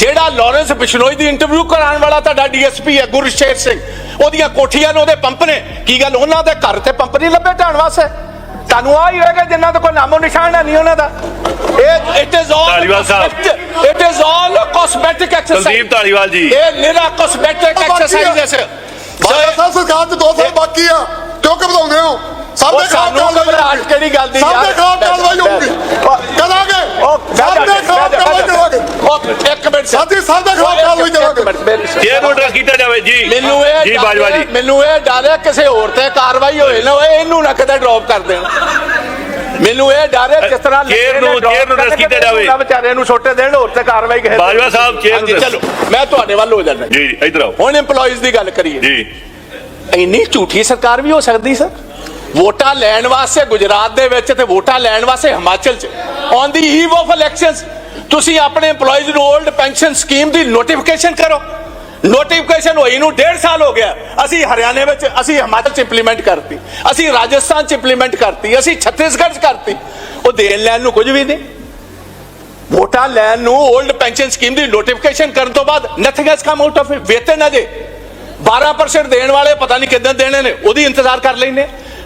ਜਿਹੜਾ ਲਾਰੈਂਸ ਬਿਸ਼ਨੋਈ ਦੀ ਇੰਟਰਵਿਊ ਕਰਾਉਣ ਵਾਲਾ ਤੁਹਾਡਾ ਡੀਐਸਪੀ ਹੈ ਗੁਰਸ਼ੇਰ ਸਿੰਘ। ਉਹਦੀਆਂ ਕੋਠੀਆਂ ਨੂੰ ਉਹਦੇ ਪੰਪ ਨੇ। ਕੀ ਗੱਲ ਉਹਨਾਂ ਦੇ ਘਰ ਤੇ ਪੰਪ ਨਹੀਂ ਲੱਭੇ ਢਾਣ ਵਾਸਤੇ? ਤੁਹਾਨੂੰ ਆ ਹੀ ਹੋਏਗਾ ਜਿੰਨਾ ਦਾ ਕੋਈ ਨਾਮੋ ਨਿਸ਼ਾਨ ਹੈ ਨਹੀਂ ਉਹਨਾਂ ਦਾ? ਇਹ it is all Dhaliwal Sahib. It is all cosmetic exercise Kuldeep Dhaliwal ji. ਇਹ ਨਿਰਾ ਕਾਸਮੈਟਿਕ ਐਕਸਰਸਾਈਜ਼ ਹੈ ਬਾਦਲ ਸਾਹਿਬ ਸਰਕਾਰ ਚ 2 ਸਾਲ ਬਾਕੀ ਆ। ਕਿਉਂ ਘਬਰਾਉਂਦੇ ਹੋ? ਸਭ ਉਹ ਦੇ ਖਿਲਾਫ ਸਾਨੂੰ ਕਾਰਵਾਈ ਘਬਰਾਹਟ ਹੋਊਗੀ। ਕਿਹੜੀ ਗੱਲ ਦੀ ਸਭ ਯਾਰ? ਦੇ ਖਿਲਾਫ ਕਾਰਵਾਈ ਹੋਊਗੀ। ਉਹ- ਕਰਾਂਗੇ ਉਹ ਸਭ ਦੇ ਖਿਲਾਫ ਕਾਰਵਾਈ ਕਰਾਂਗੇ। ਉਹ ਇੱਕ ਮਿੰਟ ਸਾਥੀ ਸਭ ਦੇ ਖਿਲਾਫ ਕਾਰਵਾਈ ਕਰਾਂਗੇ। ਚੇਅਰ ਨੂੰ ਅਡਰੈਸ ਕੀਤਾ ਜਾਵੇ ਜੀ। ਮੈਨੂੰ ਇਹ ਜੀ ਡਰ ਬਾਜਵਾ ਹੈ- ਜੀ। ਮੈਨੂੰ ਇਹ ਡਰ ਹੈ ਕਿਸੇ ਹੋਰ ਤੇ ਕਾਰਵਾਈ ਹੋਏ ਨਾ ਹੋਏ ਇਹਨੂੰ ਨਾ ਕਦੇ ਡ੍ਰੌਪ ਕਰ ਦੇਣ। ਮੈਨੂੰ ਇਹ ਡਰ ਹੈ ਕਿਸ ਤਰ੍ਹਾਂ ਚੇਅਰ ਲੱਗੇ ਨੇ ਨੂੰ- drop ਚੇਅਰ ਨੂੰ ਕਰਕੇ ਰਸ ਕੀਤਾ ਤੇ ਜਾਵੇ। ਇਹਨਾਂ ਵਿਚਾਰਿਆਂ ਨੂੰ ਛੋਟੇ ਦੇਣ ਹੋਰ ਤੇ ਕਾਰਵਾਈ ਕਿਸੇ ਬਾਜਵਾ ਸਾਹਿਬ, ਚੇਅਰ ਨੂੰ ਹਾਂਜੀ, ਰਸ- ਚਲੋ ਮੈਂ ਤੁਹਾਡੇ ਵੱਲ ਹੋ ਜਾਣਾ ਜੀ ਇਧਰ ਆਓ। ਹੁਣ EMPLOYEES ਦੀ ਗੱਲ ਕਰੀਏ। ਜੀ। ਇੰਨੀ ਝੂਠੀ ਸਰਕਾਰ ਵੀ ਹੋ ਸਕਦੀ ਸਰ? ਵੋਟਾਂ ਲੈਣ ਵਾਸਤੇ ਗੁਜਰਾਤ ਦੇ ਵਿੱਚ ਤੇ ਵੋਟਾਂ ਲੈਣ ਵਾਸਤੇ ਹਿਮਾਚਲ 'ਚ। On the eve of elections ਤੁਸੀਂ ਆਪਣੇ EMPLOYEES ਨੂੰ 올ਡ ਪੈਨਸ਼ਨ ਸਕੀਮ ਦੀ ਨੋਟੀਫਿਕੇਸ਼ਨ ਕਰੋ। ਨੋਟੀਫਿਕੇਸ਼ਨ ਹੋਈ ਨੂੰ 1.5 ਸਾਲ ਹੋ ਗਿਆ। ਅਸੀਂ ਹਰਿਆਣੇ ਵਿੱਚ, ਅਸੀਂ ਹਿਮਾਚਲ 'ਚ ਇੰਪਲੀਮੈਂਟ ਕਰਤੀ। ਅਸੀਂ ਰਾਜਸਥਾਨ 'ਚ ਇੰਪਲੀਮੈਂਟ ਕਰਤੀ। ਅਸੀਂ ਛੱਤੀਸਗੜ੍ਹ 'ਚ ਕਰਤੀ। ਉਹ ਦੇਣ ਲੈਣ ਨੂੰ ਕੁਝ ਵੀ ਨਹੀਂ। ਵੋਟਾਂ ਲੈਣ ਨੂੰ 올ਡ ਪੈਨਸ਼ਨ ਸਕੀਮ ਦੀ ਨੋਟੀਫਿਕੇਸ਼ਨ ਕਰਨ ਤੋਂ ਬਾਅਦ nothing has come out of it ਵੇਤਨ ਅਜੇ 12% ਦੇਣ ਵਾਲੇ ਪਤਾ ਨਹੀਂ ਕਿਦਾਂ ਦੇਣੇ ਨੇ। ਉਹਦੀ ਇੰਤਜ਼ਾਰ ਕਰ ਲੈਨੇ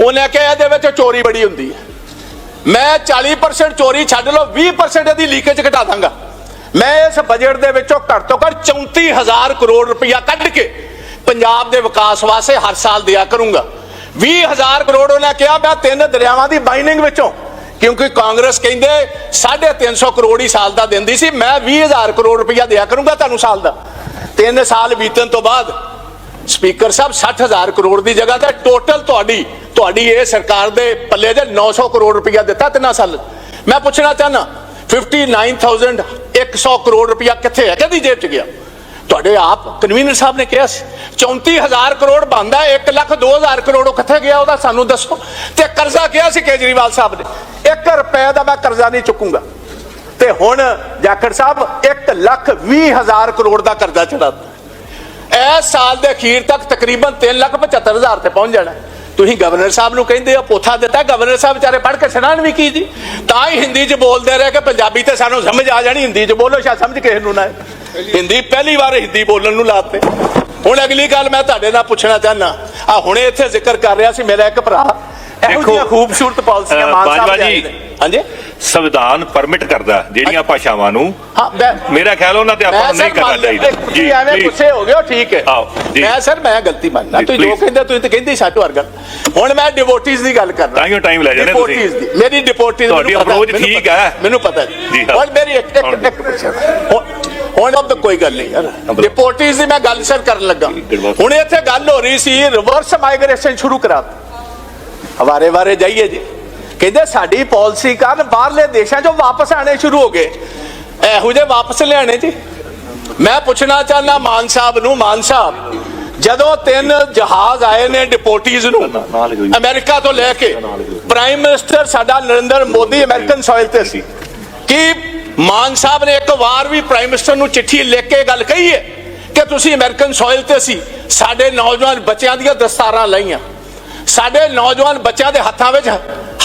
ਉਹਨੇ ਕਿਹਾ ਇਹਦੇ ਵਿੱਚ ਚੋਰੀ ਬੜੀ ਹੁੰਦੀ ਹੈ। ਮੈਂ 40% ਚੋਰੀ ਛੱਡ ਲਓ 20% ਇਹਦੀ ਲੀਕੇਜ ਘਟਾ ਦਾਂਗਾ। ਮੈਂ ਇਸ ਬਜਟ ਦੇ ਵਿੱਚੋਂ ਘੱਟ ਤੋਂ ਘੱਟ 34000 ਕਰੋੜ ਰੁਪਇਆ ਕੱਢ ਕੇ ਪੰਜਾਬ ਦੇ ਵਿਕਾਸ ਵਾਸਤੇ ਹਰ ਸਾਲ ਦਿਆ ਕਰੂੰਗਾ। 20000 ਕਰੋੜ ਉਹਨੇ ਕਿਹਾ, ਮੈਂ ਤਿੰਨ ਦਰਿਆਵਾਂ ਦੀ ਬਾਈਨਿੰਗ ਵਿੱਚੋਂ, ਕਿਉਂਕਿ ਕਾਂਗਰਸ ਕਹਿੰਦੇ 350 ਕਰੋੜ ਹੀ ਸਾਲ ਦਾ ਦਿੰਦੀ ਸੀ, ਮੈਂ 20000 ਕਰੋੜ ਰੁਪਇਆ ਦਿਆ ਕਰੂੰਗਾ ਤੁਹਾਨੂੰ ਸਾਲ ਦਾ। ਤਿੰਨ ਸਾਲ ਬੀਤਣ ਤੋਂ ਬਾਅਦ ਸਪੀਕਰ ਸਾਹਿਬ 60000 ਕਰੋੜ ਦੀ ਜਗ੍ਹਾ ਤੇ ਟੋਟਲ ਤੁਹਾਡੀ ਤੁਹਾਡੀ ਇਹ ਸਰਕਾਰ ਦੇ ਪੱਲੇ ਦੇ 900 ਕਰੋੜ ਰੁਪਇਆ ਦਿੱਤਾ ਤਿੰਨਾਂ ਸਾਲ। ਮੈਂ ਪੁੱਛਣਾ ਚਾਹਨਾ 59100 ਕਰੋੜ ਰੁਪਇਆ ਕਿੱਥੇ ਹੈ? ਕਦੀ ਜੇਬ 'ਚ ਗਿਆ? ਤੁਹਾਡੇ ਆਪ ਕਨਵੀਨਰ ਸਾਹਿਬ ਨੇ ਕਿਹਾ ਸੀ 34000 ਕਰੋੜ ਬੰਦਾ 1 ਲੱਖ 2000 ਕਰੋੜ ਉਹ ਕਿੱਥੇ ਗਿਆ ਉਹਦਾ ਸਾਨੂੰ ਦੱਸੋ। ਤੇ ਕਰਜ਼ਾ ਕਿਹਾ ਸੀ ਕੇਜਰੀਵਾਲ ਸਾਹਿਬ ਨੇ। 1 ਰੁਪਏ ਦਾ ਮੈਂ ਕਰਜ਼ਾ ਨਹੀਂ ਚੁੱਕੂਗਾ। ਤੇ ਹੁਣ ਜਾਖੜ ਸਾਹਿਬ 1 ਲੱਖ 20 ਹਜ਼ਾਰ ਕਰੋੜ ਦਾ ਕਰਜ਼ਾ ਚੜਾਤਾ ਇਸ ਸਾਲ ਦੇ ਅਖੀਰ ਤੱਕ ਤਕਰੀਬਨ 3 ਲੱਖ 75 ਹਜ਼ਾਰ ਤੇ ਪਹੁੰਚ ਜਾਣਾ। ਤੁਸੀਂ ਗਵਰਨਰ ਸਾਹਿਬ ਨੂੰ ਕਹਿੰਦੇ ਆ ਪੋਥਾ ਦਿੱਤਾ ਗਵਰਨਰ ਸਾਹਿਬ ਵਿਚਾਰੇ ਪੜ੍ਹ ਕੇ ਸੁਣਾਣ ਵੀ ਕੀ ਜੀ? ਤਾਂ ਹੀ ਹਿੰਦੀ 'ਚ ਬੋਲਦੇ ਰਹੇ ਕਿ ਪੰਜਾਬੀ ਤੇ ਸਾਨੂੰ ਸਮਝ ਆ ਜਾਣੀ, ਹਿੰਦੀ 'ਚ ਬੋਲੋ, ਸ਼ਾਇਦ ਸਮਝ ਕਿਸੇ ਨੂੰ ਨਾ ਹਿੰਦੀ ਪਹਿਲੀ ਵਾਰ ਹਿੰਦੀ ਬੋਲਣ ਨੂੰ ਲਾਤੇ। ਹੁਣ ਅਗਲੀ ਗੱਲ ਮੈਂ ਤੁਹਾਡੇ ਨਾਲ ਪੁੱਛਣਾ ਚਾਹਨਾ ਆ ਹੁਣੇ ਇੱਥੇ ਜ਼ਿਕਰ ਕਰ ਰਿਹਾ ਸੀ ਮੇਰਾ ਇੱਕ ਭਰਾ। ਇਹੋ ਜਿਹੀਆਂ ਖੂਬਸੂਰਤ ਪਾਲਿਸੀਆਂ ਮਾਨ ਸਾਹਿਬ ਦੇ ਜੀ, ਹਾਂਜੀ? ਸੰਵਿਧਾਨ ਪਰਮਿਟ ਕਰਦਾ ਜਿਹੜੀਆਂ ਭਾਸ਼ਾਵਾਂ ਨੂੰ। ਮੇਰਾ ਖਿਆਲ ਉਹਨਾਂ ਤੇ ਆਪਾਂ ਨਹੀਂ ਕਰਨਾ ਚਾਹੀਦਾ। ਤੁਸੀਂ ਐਵੇਂ। ਗੁੱਸੇ ਹੋ ਗਏ ਠੀਕ ਹੈ। ਆਓ, ਜੀ। ਮੈਂ ਸਰ ਮੈਂ ਗਲਤੀ ਮੰਨਦਾ। ਜੀ, ਤੁਸੀਂ ਜੋ। ਕਹਿੰਦੇ ਤੁਸੀਂ ਤਾਂ ਕਹਿੰਦੇ ਸਾਡੂ ਵਰਗਾ। ਹੁਣ ਮੈਂ ਡਿਵੋਟੀਜ਼ ਦੀ ਗੱਲ ਕਰਦਾ। ਤਾਂ ਹੀ time ਲੈ ਜਾਂਦੇ ਤੁਸੀਂ। ਦੀ। ਮੇਰੀ ਡਿਵੋਟੀਜ਼ ਤੁਹਾਡੀ approach ਠੀਕ ਹੈ। ਮੈਨੂੰ ਪਤਾ ਜੀ, ਜੀ ਹਾਂ। ਹੁਣ ਮੇਰੀ ਇੱਕ ਇੱਕ ਹੁਣ- अब ਕੋਈ ਗੱਲ ਨਹੀਂ ਯਾਰ। ਡਿਪੋਰਟੀਜ਼ ਦੀ ਮੈਂ ਗੱਲ ਸਰ ਕਰਨ ਲੱਗਾ। ਹੁਣ ਇੱਥੇ ਗੱਲ ਹੋ ਰਹੀ ਸੀ ਰਿਵਰਸ ਮਾਈਗ੍ਰੇਸ਼ਨ ਸ਼ੁਰੂ ਕਰਾ ਹਵਾਰੇ ਵਾਰੇ ਜਾਈਏ ਜੀ। ਕਹਿੰਦੇ ਸਾਡੀ ਪਾਲਿਸੀ ਕਾਰਨ ਬਾਹਰਲੇ ਦੇਸ਼ਾਂ 'ਚੋਂ ਵਾਪਸ ਆਣੇ ਸ਼ੁਰੂ ਹੋ ਗਏ। ਇਹੋ ਜਿਹੇ ਵਾਪਸ ਲਿਆਣੇ ਜੀ। ਮੈਂ ਪੁੱਛਣਾ ਚਾਹੁੰਦਾ ਮਾਨ ਸਾਹਿਬ ਨੂੰ ਮਾਨ ਸਾਹਿਬ ਜਦੋਂ ਤਿੰਨ ਜਹਾਜ਼ ਆਏ ਨੇ ਡਿਪੋਰਟੀਜ਼ ਨੂੰ। ਅਮਰੀਕਾ ਤੋਂ ਲੈ ਕੇ ਪ੍ਰਾਈਮ ਮਿਨਿਸਟਰ ਸਾਡਾ ਨਰਿੰਦਰ ਮੋਦੀ ਅਮਰੀਕਨ ਸੋਇਲ ਤੇ ਸੀ। ਕਿ ਮਾਨ ਸਾਹਿਬ ਨੇ ਇੱਕ ਵਾਰ ਵੀ ਪ੍ਰਾਈਮ ਮਿਨਿਸਟਰ ਨੂੰ ਚਿੱਠੀ ਲਿਖ ਕੇ ਗੱਲ ਕਹੀ ਹੈ ਕਿ ਤੁਸੀਂ ਅਮਰੀਕਨ ਸੋਇਲ ਤੇ ਸੀ ਸਾਡੇ ਨੌਜਵਾਨ ਬੱਚਿਆਂ ਦੀਆਂ ਦਸਤਾਰਾਂ ਲਾਈਆਂ? ਸਾਡੇ ਨੌਜਵਾਨ ਬੱਚਿਆਂ ਦੇ ਹੱਥਾਂ ਵਿੱਚ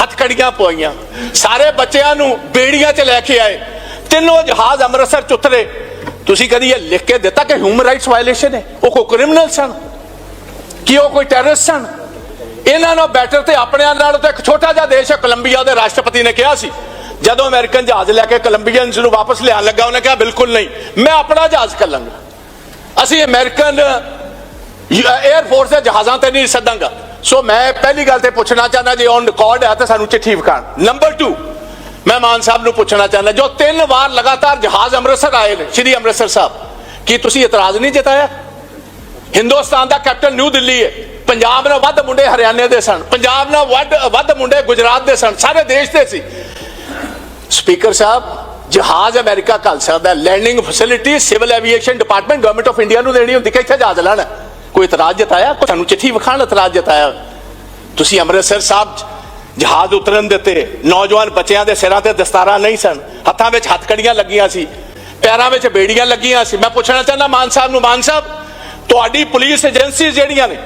ਹੱਥਕੜੀਆਂ ਪਵਾਈਆਂ। ਸਾਰੇ ਬੱਚਿਆਂ ਨੂੰ ਬੇੜੀਆਂ 'ਚ ਲੈ ਕੇ ਆਏ। ਤਿੰਨੋਂ ਜਹਾਜ਼ ਅੰਮ੍ਰਿਤਸਰ 'ਚ ਉਤਰੇ ਤੁਸੀਂ ਕਦੀ ਇਹ ਲਿਖ ਕੇ ਦਿੱਤਾ ਕਿ ਹਿਊਮਨ ਰਾਈਟਸ ਵਾਇਲੇਸ਼ਨ ਹੈ? ਉਹ ਕੋਈ ਕ੍ਰਿਮੀਨਲ ਸਨ? ਕਿ ਉਹ ਕੋਈ ਟੈਰਰਿਸਟ ਸਨ? ਇਹਨਾਂ ਨਾਲ ਬੈਟਰ ਤੇ ਆਪਣਿਆਂ ਨਾਲ ਤਾਂ ਇੱਕ ਛੋਟਾ ਜਿਹਾ ਦੇਸ਼ ਹੈ ਕੋਲੰਬੀਆ ਦੇ ਰਾਸ਼ਟਰਪਤੀ ਨੇ ਕਿਹਾ ਸੀ। ਜਦੋਂ ਅਮਰੀਕਨ ਜਹਾਜ਼ ਲੈ ਕੇ ਕੋਲੰਬੀਅਨਸ ਨੂੰ ਵਾਪਸ ਲਿਆਉਣ ਲੱਗਾ, ਉਹਨੇ ਕਿਹਾ, ਬਿਲਕੁਲ ਨਹੀਂ, ਮੈਂ ਆਪਣਾ ਜਹਾਜ਼ ਕਰ ਲਾਂਗਾ ਅਸੀਂ ਅਮਰੀਕਨ 에ਅਰ ਫੋਰਸ ਦੇ ਜਹਾਜ਼ਾਂ ਤੇ ਨਹੀਂ ਸੱਦਾਂਗਾ। ਸੋ ਮੈਂ ਪਹਿਲੀ ਗੱਲ ਤੇ ਪੁੱਛਣਾ ਚਾਹੁੰਦਾ ਜੇ ਔਨ ਰਿਕਾਰਡ ਹੈ ਤਾਂ ਸਾਨੂੰ ਚਿੱਠੀ ਵਿਖਾਣ ਨੰਬਰ 2 ਮੈਂ ਮਾਨ ਸਾਹਿਬ ਨੂੰ ਪੁੱਛਣਾ ਚਾਹੁੰਦਾ ਜੋ ਤਿੰਨ ਵਾਰ ਲਗਾਤਾਰ ਜਹਾਜ਼ ਅੰਮ੍ਰਿਤਸਰ ਆਏ ਨੇ ਸ਼੍ਰੀ ਅੰਮ੍ਰਿਤਸਰ ਸਾਹਿਬ ਕੀ ਤੁਸੀਂ ਇਤਰਾਜ਼ ਨਹੀਂ ਜਤਾਇਆ ਹਿੰਦੁਸਤਾਨ ਦਾ ਕੈਪਟਨ ਨਿਊ ਦਿੱਲੀ ਹੈ ਪੰਜਾਬ ਨਾਲ ਵੱਧ ਮੁੰਡੇ ਹਰਿਆਣੇ ਦੇ ਸਨ ਪੰਜਾਬ ਨਾਲ ਵੱਧ ਵੱਧ ਮੁੰਡੇ ਗੁਜਰਾਤ ਦੇ ਸਨ ਸਾਰੇ ਦੇਸ਼ ਦੇ ਸੀ ਸਪੀਕਰ ਸਾਹਿਬ ਜਹਾਜ਼ ਅਮਰੀਕਾ ਘੱਲ ਸਕਦਾ landing facility civil aviation department government of India ਨੂੰ ਦੇਣੀ ਹੁੰਦੀ ਕਿ ਇੱਥੇ ਜਹਾਜ਼ ਲੈਣਾ ਕੋਈ ਇਤਰਾਜ਼ ਜਤਾਇਆ? ਕੋਈ ਸਾਨੂੰ ਚਿੱਠੀ ਵਿਖਾਣ ਇਤਰਾਜ਼ ਜਤਾਇਆ? ਤੁਸੀਂ ਅੰਮ੍ਰਿਤਸਰ ਸਾਹਿਬ ਜਹਾਜ਼ ਉਤਰਨ ਦਿੱਤੇ ਨੌਜਵਾਨ ਬੱਚਿਆਂ ਦੇ ਸਿਰਾਂ ਤੇ ਦਸਤਾਰਾਂ ਨਹੀਂ ਸਨ। ਹੱਥਾਂ ਵਿੱਚ ਹੱਥਕੜੀਆਂ ਲੱਗੀਆਂ ਸੀ। ਪੈਰਾਂ ਵਿੱਚ ਬੇੜੀਆਂ ਲੱਗੀਆਂ ਸੀ। ਮੈਂ ਪੁੱਛਣਾ ਚਾਹੁੰਦਾ ਮਾਨ ਸਾਹਿਬ ਨੂੰ, ਮਾਨ ਸਾਹਿਬ, ਤੁਹਾਡੀ ਪੁਲਿਸ ਏਜੰਸੀ ਜਿਹੜੀਆਂ ਨੇ,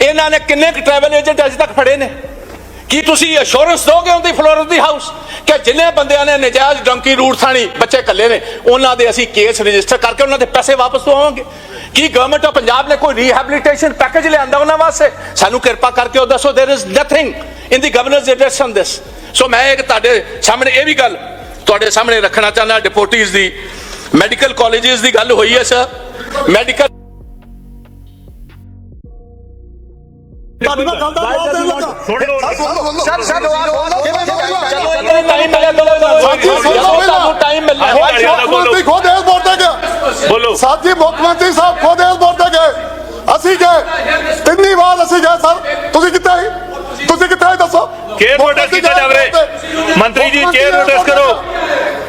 ਇਹਨਾਂ ਨੇ ਕਿੰਨੇ ਕੁ ਟਰੈਵਲ ਏਜੰਟ ਅਜੇ ਤੱਕ ਫੜੇ ਨੇ? ਕੀ ਤੁਸੀਂ ਅਸ਼ੋਰੈਂਸ ਦੋਗੇ ਉਹਦੀ ਫਲੋਰ ਦੀ ਹਾਊਸ ਕਿ ਜਿੰਨੇ ਬੰਦਿਆਂ ਨੇ ਨਜਾਇਜ਼ ਡੰਕੀ ਰੂਟ ਥਾਣੀ ਬੱਚੇ ਕੱਲੇ ਨੇ ਉਹਨਾਂ ਦੇ ਅਸੀਂ ਕੇਸ ਰਜਿਸਟਰ ਕਰਕੇ ਉਹਨਾਂ ਦੇ ਪੈਸੇ ਵਾਪਸ ਦਵਾਵਾਂਗੇ ਕੀ ਗਵਰਨਮੈਂਟ ਆਫ ਪੰਜਾਬ ਨੇ ਕੋਈ ਰੀਹੈਬਿਲਿਟੇਸ਼ਨ ਪੈਕੇਜ ਲਿਆਂਦਾ ਉਹਨਾਂ ਵਾਸਤੇ ਸਾਨੂੰ ਕਿਰਪਾ ਕਰਕੇ ਉਹ ਦੱਸੋ there is nothing in the governor's address on this so ਮੈਂ ਇੱਕ ਤੁਹਾਡੇ ਸਾਹਮਣੇ ਇਹ ਵੀ ਗੱਲ ਤੁਹਾਡੇ ਸਾਹਮਣੇ ਰੱਖਣਾ ਚਾਹੁੰਦਾ ਡਿਪੋਟੀਜ਼ ਦੀ ਮੈਡੀਕਲ ਕਾਲਜਸ ਦੀ ਗੱਲ ਹੋਈ ਹੈ ਸਰ ਮੈਡੀਕਲ ਖੁਦ ਇਹ ਬੋਲਦੇ ਗਏ ਬੋਲੋ ਸਾਥੀ ਮੁੱਖ ਮੰਤਰੀ ਸਾਹਿਬ ਖੁਦ ਇਹ ਬੋਲਦੇ ਗਏ ਅਸੀਂ ਗਏ ਤਿੰਨੀ ਵਾਰ ਅਸੀਂ ਗਏ ਸਰ ਤੁਸੀਂ ਕਿੱਥੇ ਆਏ ਤੁਸੀਂ ਕਿੱਥੇ ਆਏ ਦੱਸੋ ਕੇਅਰ ਨੋਟਿਸ ਕਿੱਥੇ ਜਾਵਰੇ ਮੰਤਰੀ ਜੀ ਕੇਅਰ ਨੋਟਿਸ ਕਰੋ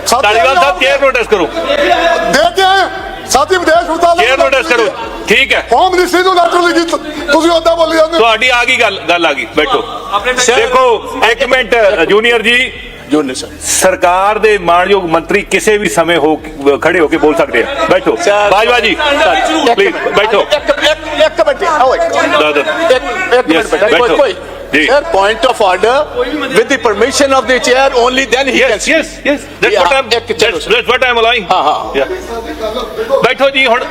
ਸਾਡੀਵਾਲ ਸਾਹਿਬ ਕੇਅਰ ਨੋਟਿਸ ਕਰੋ ਦੇ ਕੇ ਆਏ ਸਾਥੀ ਵਿਦੇਸ਼ ਮੰਤਰਾਲੇ ਕੇਅਰ ਨੋਟਿਸ ਕਰੋ। ਠੀਕ ਹੈ। ਹੋਮ ਮਿਨਿਸਟਰੀ ਨੂੰ ਲੈਟਰ ਲਿਖੀ ਤੁਸੀਂ ਉਦਾਂ ਬੋਲੀ ਜਾਂਦੇ ਹੋ। ਤੁਹਾਡੀ ਆ ਗਈ ਗੱਲ ਗੱਲ ਆ ਗਈ। ਬੈਠੋ। ਦੇਖੋ ਇੱਕ minute junior ji. Junior sir ਸਰਕਾਰ ਦੇ ਮਾਨਯੋਗ ਮੰਤਰੀ ਕਿਸੇ ਵੀ ਸਮੇਂ ਹੋ ਖੜੇ ਹੋ ਕੇ ਬੋਲ ਸਕਦੇ ਆ। ਬੈਠੋ। ਬਾਜਵਾ ਜੀ ਪਲੀਜ਼ ਬੈਠੋ। ਇੱਕ ਇੱਕ ਇੱਕ ਮਿੰਟ ਆਓ ਇੱਕ। ਦਾਦਾ ਇੱਕ ਇੱਕ Yes, ਮਿੰਟ ਬੈਠੋ। ਕੋਈ ਬੈਠੋ। ਕੋਈ। ਜੀ। Sir point of order with the permission of the chair only then he can yes yes yes that's Yeah, what I'm ਇੱਕ ਚਲੋ that's that's what I'm alleging ਹਾਂ, ਹਾਂ। ਬੈਠੋ ਜੀ ਹੁਣ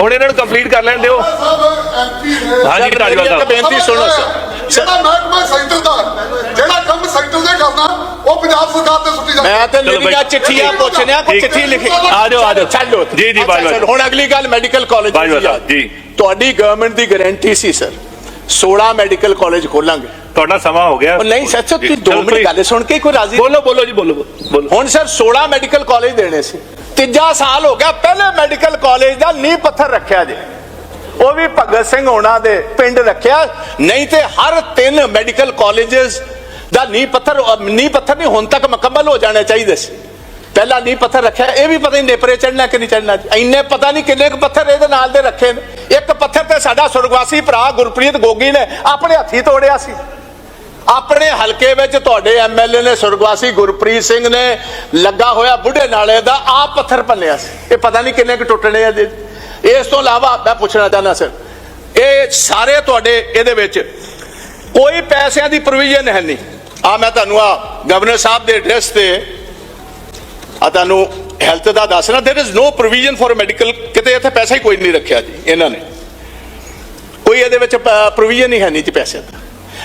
ਹੁਣ ਇਹਨਾਂ ਨੂੰ ਕੰਪਲੀਟ ਕਰ ਲੈਣ ਦਿਓ ਹਾਂਜੀ ਧਾਲੀਵਾਲ ਇੱਕ ਸਾਹਿਬ ਬੇਨਤੀ ਸੁਣੋ ਸਰ ਜਿਹੜਾ ਮਹਿਕਮਾ ਸੈਂਟਰ ਦਾ ਜਿਹੜਾ ਕੰਮ ਸੈਂਟਰ ਦੇ ਕਰਨਾ ਉਹ ਪੰਜਾਬ ਸਰਕਾਰ ਤੇ ਸੁੱਟੀ ਜਾਂਦਾ ਮੈਂ ਤੇ ਮੇਰੀਆਂ ਬਈ। ਚਿੱਠੀਆਂ ਪੁੱਛਣਿਆ ਕੋਈ। ਚਿੱਠੀ ਲਿਖੀ ਆ ਜਾਓ, ਆ ਜਾਓ। ਛੱਡੋ ਜੀ, ਜੀ, ਬਾਜਵਾ ਚਲੋ, ਹੁਣ ਅਗਲੀ ਗੱਲ ਮੈਡੀਕਲ ਕਾਲਜ ਬਾਜਵਾ ਸਾਹਿਬ, ਜੀ। ਤੁਹਾਡੀ ਗਵਰਨਮੈਂਟ ਦੀ ਗਾਰੰਟੀ ਸੀ ਸਰ 16 ਮੈਡੀਕਲ ਕਾਲਜ ਖੋਲਾਂਗੇ। ਤੁਹਾਡਾ ਸਮਾਂ ਹੋ ਗਿਆ। ਨਹੀਂ ਸੱਚ ਜੀ, ਤੁਸੀਂ ਦੋ ਚਲੋ ਮਿੰਟ please। ਗੱਲ ਸੁਣ ਕੇ ਕੋਈ ਰਾਜ਼ੀ ਬੋਲੋ ਬੋਲੋ ਜੀ ਬੋਲੋ ਬੋਲੋ। ਹੁਣ ਸਰ 16 ਮੈਡੀਕਲ ਕਾਲਜ ਦੇਣੇ ਸੀ। ਤੀਜਾ ਸਾਲ ਹੋ ਗਿਆ ਪਹਿਲੇ ਮੈਡੀਕਲ ਕਾਲਜ ਦਾ ਨੀਂਹ ਪੱਥਰ ਰੱਖਿਆ ਜੇ। ਉਹ ਵੀ ਭਗਤ ਸਿੰਘ ਹੋਣਾ ਦੇ ਪਿੰਡ ਰੱਖਿਆ। ਨਹੀਂ ਤੇ ਹਰ ਤਿੰਨ ਮੈਡੀਕਲ ਕਾਲਜਸ ਦਾ ਨੀਂਹ ਪੱਥਰ ਨੀਂਹ ਪੱਥਰ ਨਹੀਂ ਹੁਣ ਤੱਕ ਮੁਕੰਮਲ ਹੋ ਜਾਣੇ ਚਾਹੀਦੇ ਸੀ। ਪਹਿਲਾਂ ਨੀਂਹ ਪੱਥਰ ਰੱਖਿਆ, ਇਹ ਵੀ ਪਤਾ ਨਹੀਂ ਨੇਪਰੇ ਚੜਨਾ ਕਿ ਨਹੀਂ ਚੜਨਾ ਇੰਨੇ ਪਤਾ ਨਹੀਂ ਕਿੰਨੇ ਕੁ ਪੱਥਰ ਇਹਦੇ ਨਾਲ ਦੇ ਰੱਖੇ ਨੇ। ਇੱਕ ਪੱਥਰ ਤੇ ਸਾਡਾ ਸੁਰਗਵਾਸੀ ਭਰਾ ਗੁਰਪ੍ਰੀਤ ਗੋਗੀ ਨੇ ਆਪਣੇ ਹੱਥੀ ਤੋੜਿਆ ਸੀ। ਆਪਣੇ ਹਲਕੇ ਵਿੱਚ ਤੁਹਾਡੇ ਐਮਐਲਏ ਨੇ ਸੁਰਗਵਾਸੀ ਗੁਰਪ੍ਰੀਤ ਸਿੰਘ ਨੇ ਲੱਗਾ ਹੋਇਆ ਬੁੱਢੇ ਨਾਲੇ ਦਾ ਆਪ ਪੱਥਰ ਭੰਨਿਆ ਸੀ। ਇਹ ਪਤਾ ਨਹੀਂ ਕਿੰਨੇ ਕੁ ਟੁੱਟਣੇ ਆ ਇਸ ਤੋਂ ਇਲਾਵਾ ਮੈਂ ਪੁੱਛਣਾ ਚਾਹੁੰਦਾ ਸਰ, ਇਹ ਸਾਰੇ ਤੁਹਾਡੇ ਇਹਦੇ ਵਿੱਚ ਕੋਈ ਪੈਸਿਆਂ ਦੀ ਪ੍ਰੋਵੀਜ਼ਨ ਹੈ ਨਹੀਂ। ਆ ਮੈਂ ਤੁਹਾਨੂੰ ਆ ਗਵਰਨਰ ਸਾਹਿਬ ਦੇ ਐਡਰੈਸ ਤੇ ਆ ਤੁਹਾਨੂੰ ਹੈਲਥ ਦਾ ਦੱਸਣਾ there is no provision for medical ਕਿਤੇ ਇੱਥੇ ਪੈਸਾ ਹੀ ਕੋਈ ਨਹੀਂ ਰੱਖਿਆ ਜੀ, ਇਹਨਾਂ ਨੇ। ਕੋਈ ਇਹਦੇ ਵਿੱਚ ਪ੍ਰੋਵੀਜ਼ਨ ਹੀ ਹੈ ਨਹੀਂ ਜੀ ਪੈਸੇ ਦਾ।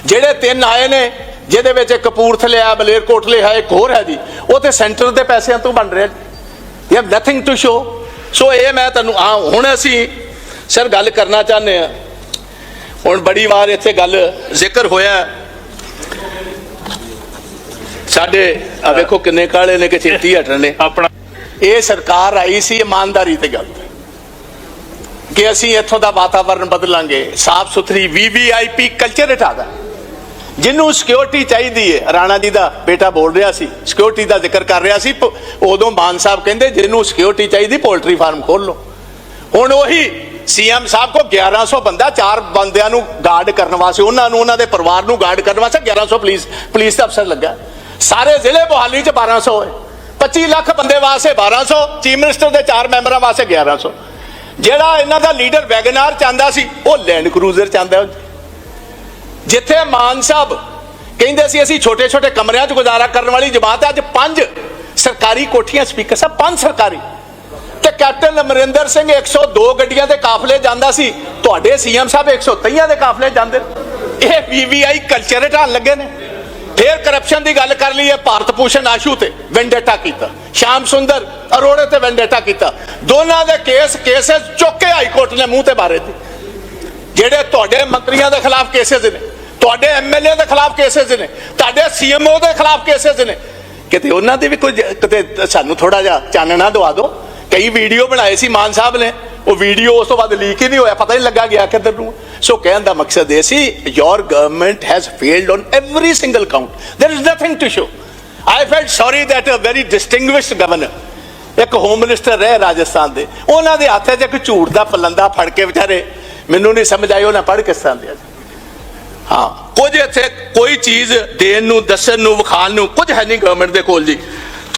ਜਿਹੜੇ ਤਿੰਨ ਆਏ ਨੇ, ਜਿਹਦੇ ਵਿੱਚ ਕਪੂਰਥਲੇ ਆ, ਬਲੇਰਕੋਟਲੇ ਹੈ, ਇੱਕ ਹੋਰ ਹੈ ਜੀ, ਉਹ ਤੇ ਸੈਂਟਰ ਦੇ ਪੈਸਿਆਂ ਤੋਂ ਬਣ ਰਿਹਾ ਜੀ। You nothing to show so ਇਹ ਮੈਂ ਤੁਹਾਨੂੰ, ਆ, ਹੁਣ ਅਸੀਂ ਸਰ ਗੱਲ ਕਰਨਾ ਚਾਹੁੰਦੇ ਆ ਹੁਣ ਬੜੀ ਵਾਰ ਇੱਥੇ ਗੱਲ ਜ਼ਿਕਰ ਹੋਇਆ। ਸਾਡੇ ਆ ਵੇਖੋ ਕਿੰਨੇ ਕਾਲੇ ਨੇ ਕਿ ਛੇਤੀ ਹਟਣ ਨੇ। ਆਪਣਾ ਇਹ ਸਰਕਾਰ ਆਈ ਸੀ ਇਮਾਨਦਾਰੀ ਤੇ ਗੱਲ। ਕਿ ਅਸੀਂ ਇੱਥੋਂ ਦਾ ਵਾਤਾਵਰਣ ਬਦਲਾਂਗੇ ਸਾਫ਼ ਸੁਥਰੀ ਵੀਵੀਆਈਪੀ ਕਲਚਰ ਹਟਾਦਾ ਜਿਹਨੂੰ ਸਿਕਿਉਰਿਟੀ ਚਾਹੀਦੀ ਹੈ ਰਾਣਾ ਜੀ ਦਾ ਬੇਟਾ ਬੋਲ ਰਿਹਾ ਸੀ ਸਿਕਿਉਰਿਟੀ ਦਾ ਜ਼ਿਕਰ ਕਰ ਰਿਹਾ ਸੀ ਉਦੋਂ ਮਾਨ ਸਾਹਿਬ ਕਹਿੰਦੇ ਜਿਹਨੂੰ ਸਿਕਿਉਰਿਟੀ ਚਾਹੀਦੀ ਪੋਲਟਰੀ ਫਾਰਮ ਖੋਲ ਲਓ। ਹੁਣ ਉਹੀ ਸੀਐਮ ਸਾਹਿਬ ਕੋ 1100 ਬੰਦਾ ਚਾਰ ਬੰਦਿਆਂ ਨੂੰ ਗਾਰਡ ਕਰਨ ਵਾਸਤੇ ਉਹਨਾਂ ਨੂੰ ਉਹਨਾਂ ਦੇ ਪਰਿਵਾਰ ਨੂੰ ਗਾਰਡ ਕਰਨ ਵਾਸਤੇ 1100 ਪੁਲਿਸ ਪੁਲਿਸ ਦਾ ਅਫਸਰ ਲੱਗਾ। ਸਾਰੇ ਜ਼ਿਲ੍ਹੇ ਮੋਹਾਲੀ ਚ 1200 ਹੈ। 25 ਲੱਖ ਬੰਦੇ ਵਾਸਤੇ 1200 ਚੀਫ ਮਿਨਿਸਟਰ ਦੇ ਚਾਰ ਮੈਂਬਰਾਂ ਵਾਸਤੇ 1100 ਜਿਹੜਾ ਇਹਨਾਂ ਦਾ ਲੀਡਰ ਵੈਗਨਾਰ ਚਾਹੁੰਦਾ ਸੀ ਉਹ ਲੈਂਡ ਕਰੂਜ਼ਰ ਚਾਹੁੰਦਾ ਜਿੱਥੇ ਮਾਨ ਸਾਹਿਬ ਕਹਿੰਦੇ ਸੀ ਅਸੀਂ ਛੋਟੇ ਛੋਟੇ ਕਮਰਿਆਂ 'ਚ ਗੁਜ਼ਾਰਾ ਕਰਨ ਵਾਲੀ ਜਮਾਤ ਹੈ, ਅੱਜ ਪੰਜ ਸਰਕਾਰੀ ਕੋਠੀਆਂ ਸਪੀਕਰ ਸਾਹਿਬ ਪੰਜ ਸਰਕਾਰੀ। ਤੇ ਕੈਪਟਨ ਅਮਰਿੰਦਰ ਸਿੰਘ 102 ਗੱਡੀਆਂ ਦੇ ਕਾਫਲੇ ਜਾਂਦਾ ਸੀ ਤੁਹਾਡੇ ਸੀਐਮ ਸਾਹਿਬ 123 ਦੇ ਕਾਫਲੇ ਜਾਂਦੇ ਨੇ। ਇਹ ਵੀਵੀਆਈ ਕਲਚਰ ਢਾਣ ਲੱਗੇ ਨੇ। ਫੇਰ ਕਰਪਸ਼ਨ ਦੀ ਗੱਲ ਕਰ ਲਈਏ, ਭਾਰਤ ਭੂਸ਼ਣ ਆਸ਼ੂ ਤੇ ਵੈਂਡੇਟਾ ਕੀਤਾ, ਸ਼ਾਮ ਸੁੰਦਰ ਅਰੋੜੇ ਤੇ ਵੈਂਡੇਟਾ ਕੀਤਾ। ਦੋਨਾਂ ਦੇ ਕੇਸ ਕੇਸਸ ਚੁੱਕ ਕੇ ਹਾਈ ਕੋਰਟ ਨੇ ਮੂੰਹ ਤੇ ਮਾਰੇ ਸੀ। ਜਿਹੜੇ ਤੁਹਾਡੇ ਮੰਤਰੀਆਂ ਦੇ ਖਿਲਾਫ ਕੇਸਸ ਨੇ, ਤੁਹਾਡੇ ਐਮਐਲਏ ਦੇ ਖਿਲਾਫ ਕੇਸਸ ਨੇ, ਤੁਹਾਡੇ ਸੀਐਮਓ ਦੇ ਖਿਲਾਫ ਕੇਸਸ ਨੇ, ਕਿਤੇ ਉਹਨਾਂ ਦੇ ਵੀ ਕੋਈ ਕਿਤੇ ਸਾਨੂੰ ਥੋੜਾ ਜਿਹਾ ਚਾਨਣਾ ਦਵਾ ਦਿਓ। ਕਈ ਵੀਡੀਓ ਬਣਾਏ ਸੀ ਮਾਨ ਸਾਹਿਬ ਨੇ, ਉਹ ਵੀਡੀਓ ਉਸ ਤੋਂ ਬਾਅਦ ਲੀਕ ਹੀ ਨਹੀਂ ਹੋਇਆ, ਪਤਾ ਹੀ ਨਹੀਂ ਲੱਗਾ ਗਿਆ ਕਿੱਧਰ ਨੂੰ। ਸੋ ਕਹਿਣ ਦਾ ਮਕਸਦ ਇਹ ਸੀ your government has failed on every single count there is nothing to show I felt sorry that a very distinguished governor ਇੱਕ ਹੋਮ ਮਿਨਿਸਟਰ ਰਹੇ ਰਾਜਸਥਾਨ ਦੇ ਉਹਨਾਂ ਦੇ ਹੱਥ 'ਚ ਇੱਕ ਝੂਠ ਦਾ ਪਲੰਦਾ ਫੜ ਕੇ ਵਿਚਾਰੇ ਮੈਨੂੰ ਨਹੀਂ ਸਮਝ ਆਈ ਉਹਨਾਂ ਪੜ੍ਹ ਕਿਸ ਤਰ੍ਹਾਂ ਦੇ ਹਾਂ ਕੁਝ ਇੱਥੇ ਕੋਈ ਚੀਜ਼ ਦੇਣ ਨੂੰ ਦੱਸਣ ਨੂੰ ਵਿਖਾਣ ਨੂੰ ਕੁਝ ਹੈ ਨਹੀਂ ਗਵਰਨਮੈਂਟ ਦੇ ਕੋਲ ਜੀ